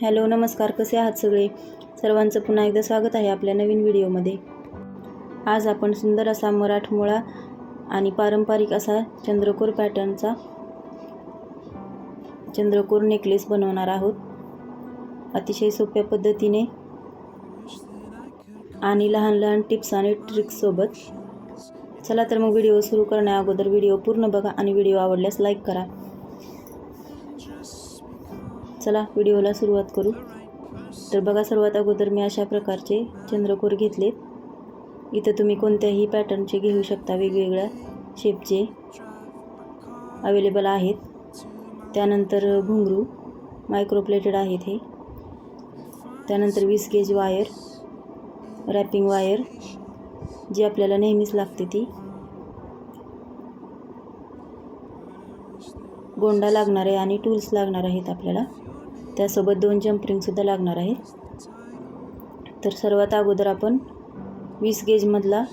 Hello नमस्कार. कसे आहात सगळे? सर्वांचं पुन्हा एकदा स्वागत आहे आपल्या नवीन व्हिडिओमध्ये. आज आपण सुंदर असा मराठमोळा आणि पारंपरिक असा चंद्रकोर पॅटर्नचा चंद्रकोर नेकलेस बनवणार आहोत. अतिशय सोप्या पद्धतीने आणि लहान लहान टिप्स आणि ट्रिक्ससोबत चला तर मग व्हिडिओ सुरू करण्या अगोदर व्हिडिओ पूर्ण बघा आणि व्हिडिओ आवडल्यास लाईक करा. चला व्हिडिओला सुरुवात करू. तर बघा सर्वात अगोदर मी अशा प्रकारचे चंद्रकोर घेतलेत. इथं तुम्ही कोणत्याही पॅटर्नचे घेऊ शकता वेगवेगळ्या शेपचे अवेलेबल आहेत. त्यानंतर घुंगरू मायक्रोप्लेटेड आहेत हे. त्यानंतर वीस गेज वायर रॅपिंग वायर जी आपल्याला नेहमीच लागते ती. गोंडा लागणार आहे आणि टूल्स लागणार आहेत आपल्याला. त्यासोबत दोन जंपरिंगसुद्धा लागणार आहे. तर सर्वात अगोदर आपण वीस गेजमधला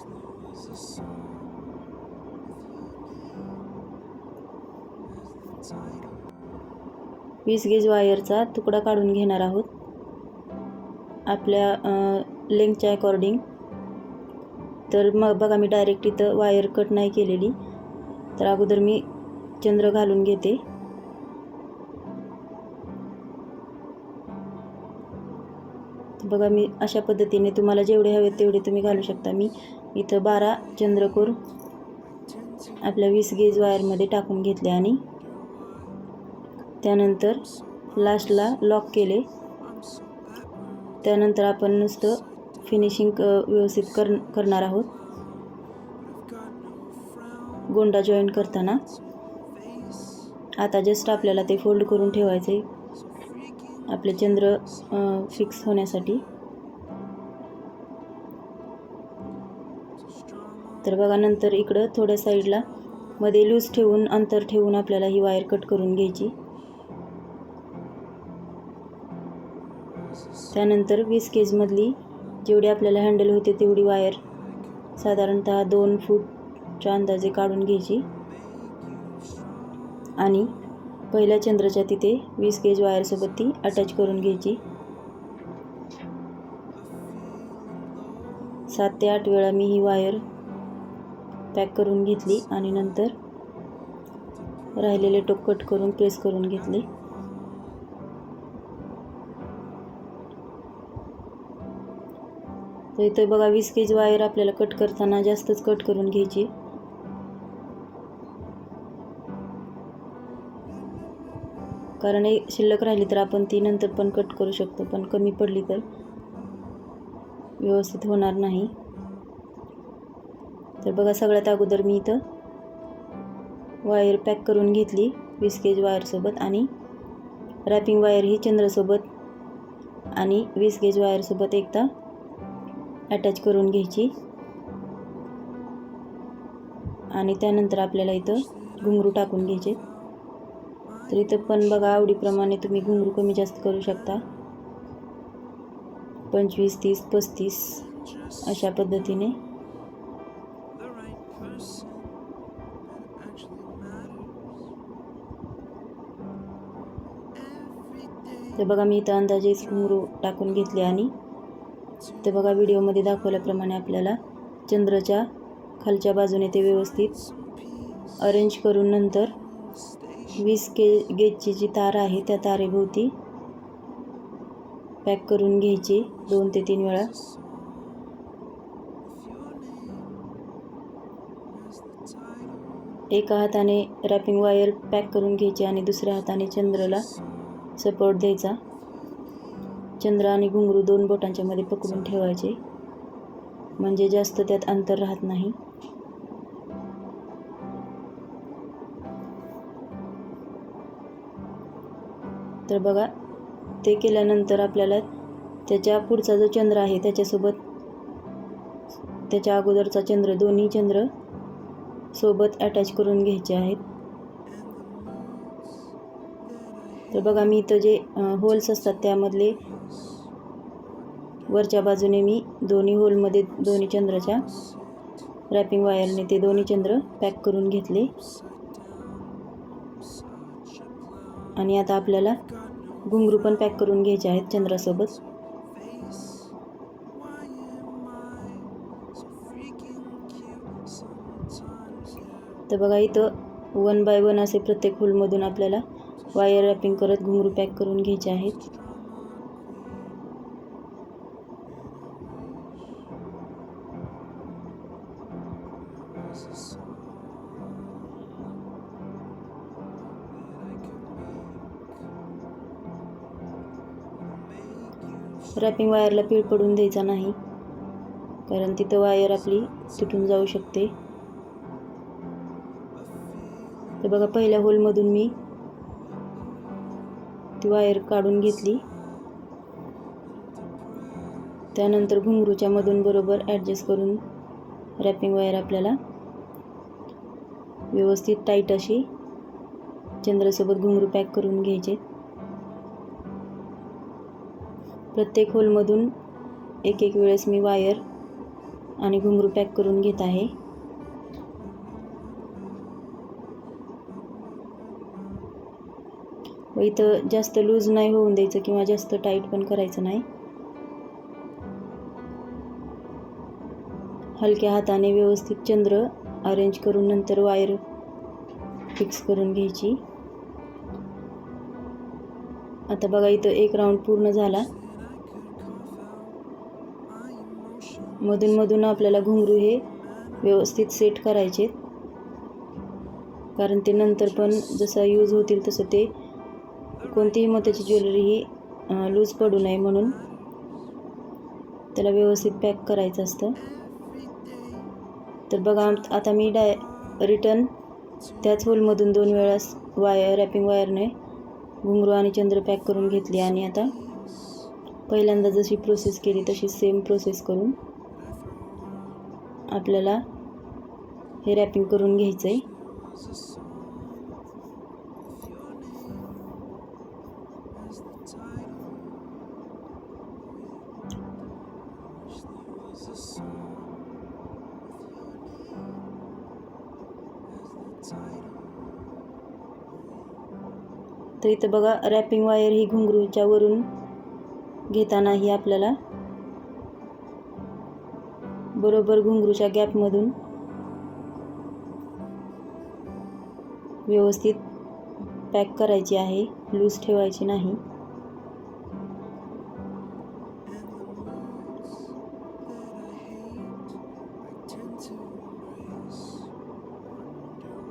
वीस गेज वायरचा तुकडा काढून घेणार आहोत. आपल्या लेंथच्या अकॉर्डिंग तर मग बघा मी डायरेक्ट इथं वायर कट नाही केलेली. तर अगोदर मी चंद्र घालून घेते. बघा मी अशा पद्धतीने तुम्हाला जेवढे हवे तेवढे तुम्ही घालू शकता. मी इथं बारा चंद्रकोर आपल्या वीस गेज वायरमध्ये टाकून घेतले आणि त्यानंतर लास्टला लॉक केले. त्यानंतर आपण नुसतं फिनिशिंग व्यवस्थित कर करणार आहोत. गोंडा जॉईन करताना. आता जस्ट आपल्याला ते फोल्ड करून ठेवायचे आपले चंद्र फिक्स होण्यासाठी. तर बघा नंतर इकडं थोड्या साईडला मध्ये लूज ठेवून अंतर ठेवून आपल्याला ही वायर कट करून घ्यायची. त्यानंतर वीस केजमधली जेवढी आपल्याला हँडल होते तेवढी वायर साधारणतः दोन फूटच्या अंदाजे काढून घ्यायची. आणि पहिल्या चंद्राच्या तिथे वीस गेज वायरसोबत ती अटॅच करून घ्यायची. सात ते आठ वेळा मी ही वायर पॅक करून घेतली आणि नंतर राहिलेले टोक कट करून प्रेस करून घेतले. तर इथं बघा वीस केज वायर आपल्याला कट करताना जास्तच कट करून घ्यायची. कारण हे शिल्लक राहिली तर आपण ती नंतर पण कट करू शकतो पण कमी पडली तर व्यवस्थित होणार नाही. तर बघा सगळ्यात अगोदर मी इथं वायर पॅक करून घेतली वीस केज वायरसोबत आणि रॅपिंग वायर ही चंद्रसोबत आणि वीस गेज वायरसोबत एकदा अटॅच करून घ्यायची. आणि त्यानंतर आपल्याला इथं घुंगरू टाकून घ्यायचे. तर इथं पण बघा आवडीप्रमाणे तुम्ही घुंगरू कमी जास्त करू शकता. पंचवीस तीस पस्तीस अशा पद्धतीने. तर बघा मी इथं अंदाजे घुंगरू टाकून घेतले आणि ते बघा व्हिडिओमध्ये दाखवल्याप्रमाणे आपल्याला चंद्रच्या खालच्या बाजूने ते व्यवस्थित अरेंज करून नंतर वीस के गेजची जी तार आहे त्या तारेभोवती पॅक करून घ्यायची दोन ते तीन वेळा. एका हाताने रॅपिंग वायर पॅक करून घ्यायची आणि दुसऱ्या हाताने चंद्रला सपोर्ट द्यायचा. चंद्र आणि घुंगरू दोन बोटांच्या मध्ये पकडून ठेवायचे. म्हणजे जास्त त्यात अंतर राहत नाही. तर बघा ते केल्यानंतर आपल्याला त्याच्या पुढचा जो चंद्र आहे त्याच्यासोबत त्याच्या अगोदरचा चंद्र दोन्ही चंद्र सोबत अटॅच करून घ्यायचे आहेत. तर बघा मी इथं जे होल्स असतात त्यामधले वरच्या बाजूने मी दोन्ही होलमध्ये दोन्ही चंद्राच्या रॅपिंग वायरने ते दोन्ही चंद्र पॅक करून घेतले. आणि आता आपल्याला घुंगरू पण पॅक करून घ्यायचे आहेत चंद्रासोबत. तर बघा इथं वन बाय वन असे प्रत्येक होलमधून आपल्याला वायर रॅपिंग करत घुंगरू पॅक करून घ्यायचे आहेत. रॅपिंग वायरला पीळ पडून द्यायचा नाही कारण तिथं वायर आपली तुटून जाऊ शकते. तर बघा पहिल्या होलमधून मी ती वायर काढून घेतली. त्यानंतर घुंगरूच्या मधून बरोबर ॲडजस्ट करून रॅपिंग वायर आपल्याला व्यवस्थित टाईट अशी चंद्रासोबत घुंगरू पॅक करून घ्यायचे. प्रत्येक होलमधून एक एक वेळेस मी वायर आणि घुंगरू पॅक करून घेत आहे. व इथं जास्त लूज नाही होऊन द्यायचं किंवा जास्त टाईट पण करायचं नाही. हलक्या हाताने व्यवस्थित चंद्र अरेंज करून नंतर वायर फिक्स करून घ्यायची. आता बघा इथं एक राऊंड पूर्ण झाला. मधून मधून आपल्याला घुंगरू हे व्यवस्थित सेट करायचे कारण ते नंतर पण जसं यूज होतील तसं ते कोणतीही मोत्याची ज्वेलरी ही लूज पडू नये म्हणून त्याला व्यवस्थित पॅक करायचं असतं. तर बघा आता मी डाय रिटर्न त्याच होलमधून दोन वेळास वायर रॅपिंग वायरने घुंगरू आणि चंद्र पॅक करून घेतली. आणि आता पहिल्यांदा जशी प्रोसेस केली तशी सेम प्रोसेस करून आपल्याला हे रॅपिंग करून घ्यायचं आहे तर इथं बघा रॅपिंग वायर ही घुंगरूच्या वरून घेताना ही आपल्याला बरोबर घुंगरूच्या गॅपमधून व्यवस्थित पॅक करायची आहे लूज ठेवायची नाही.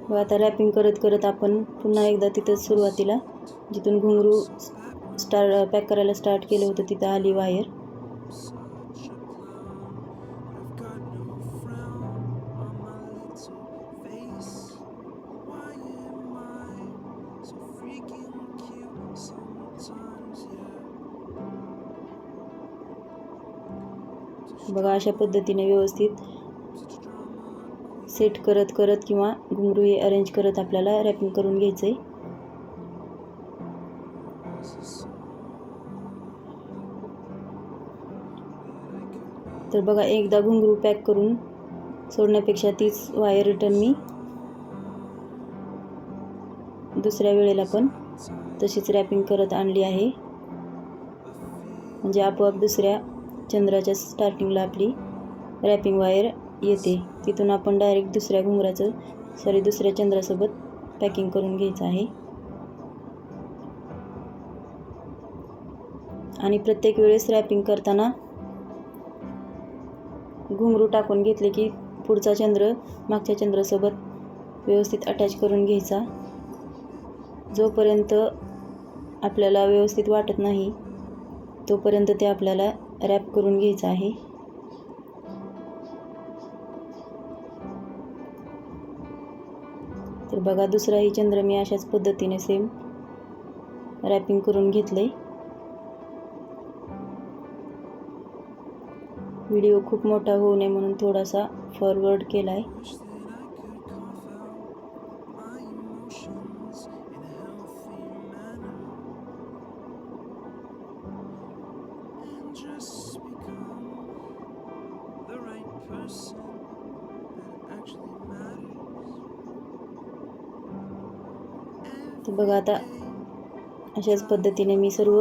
व आता रॅपिंग करत करत आपण पुन्हा एकदा तिथं सुरुवातीला जिथून घुंगरू स्टार पॅक करायला स्टार्ट केलं होतं तिथं आली वायर. बघा अशा पद्धतीने व्यवस्थित सेट करत करत किंवा घुंगरू हे अरेंज करत आपल्याला रॅपिंग करून घ्यायचं आहे तर बघा एकदा घुंगरू पॅक करून सोडण्यापेक्षा तीच वायर रिटर्न मी दुसऱ्या वेळेला पण तशीच रॅपिंग करत आणली आहे. म्हणजे आपोआप दुसऱ्या चंद्राच्या स्टार्टिंगला आपली रॅपिंग वायर येते. तिथून आपण डायरेक्ट दुसऱ्या घुंगराचं सॉरी दुसऱ्या चंद्रासोबत पॅकिंग करून घ्यायचं आहे. आणि प्रत्येक वेळेस रॅपिंग करताना घुंगरू टाकून घेतले की पुढचा चंद्र मागच्या चंद्रासोबत व्यवस्थित अटॅच करून घ्यायचा. जोपर्यंत आपल्याला व्यवस्थित वाटत नाही तोपर्यंत ते आपल्याला रॅप करून घ्यायचं आहे. तर बघा दुसराही चंद्र मी अशाच पद्धतीने सेम रॅपिंग करून घेतले व्हिडिओ खूप मोठा होऊ नये म्हणून थोडासा फॉरवर्ड केला आहे तर बघा आता अशाच पद्धतीने मी सर्व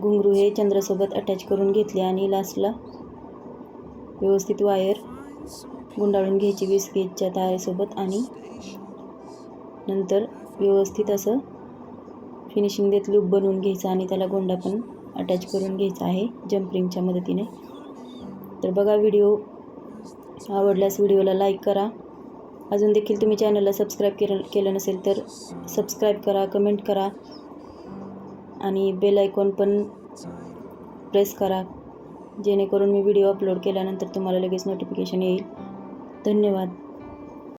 घुंगरू हे चंद्रासोबत अटॅच करून घेतले आणि लास्टला व्यवस्थित वायर गुंडाळून घ्यायची वीस गेजच्या तारेसोबत आणि नंतर व्यवस्थित असं फिनिशिंग देत लूप बनवून घ्यायचं आणि त्याला गोंडा पण अटॅच करून घ्यायचा आहे जम्परिंगच्या मदतीने. तर बघा व्हिडिओ आवडल्यास व्हिडिओला लाईक करा. अजून देखील तुम्ही चॅनलला सबस्क्राईब केलं केलं नसेल तर सबस्क्राईब करा कमेंट करा आणि बेल आयकॉन पण प्रेस करा. जेणेकरून मी व्हिडिओ अपलोड केल्यानंतर तुम्हाला लगेच नोटिफिकेशन येईल. धन्यवाद.